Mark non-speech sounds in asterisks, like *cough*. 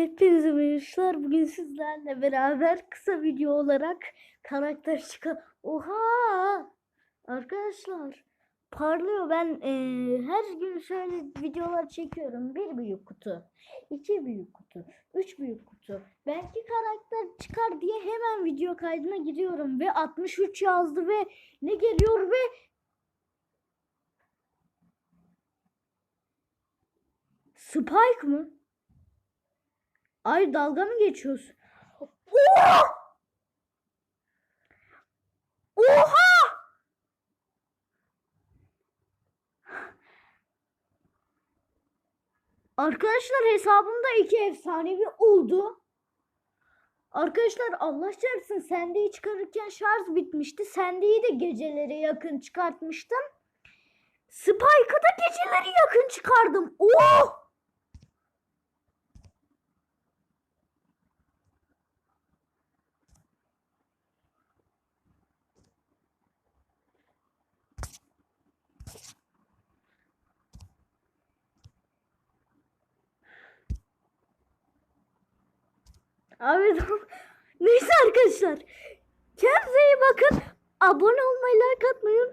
Hepinize merhabalar. Bugün sizlerle beraber kısa video olarak karakter çıkar. Oha! Arkadaşlar parlıyor. Ben eee, her gün şöyle videolar çekiyorum. Bir büyük kutu, iki büyük kutu, üç büyük kutu. Belki karakter çıkar diye hemen video kaydına giriyorum ve 63 yazdı ve ne geliyor ve Spike mı? Ay dalga mı geçiyorsun? Oha! Oha! Arkadaşlar hesabımda iki efsanevi oldu. Arkadaşlar Allah çarpsın sendeyi çıkarırken şarj bitmişti. Sendeyi de gecelere yakın çıkartmıştım. Spike'ı da geceleri yakın çıkardım. Oh! Abi. *laughs* Neyse arkadaşlar. Kendinize iyi bakın. Abone olmayı, like atmayı.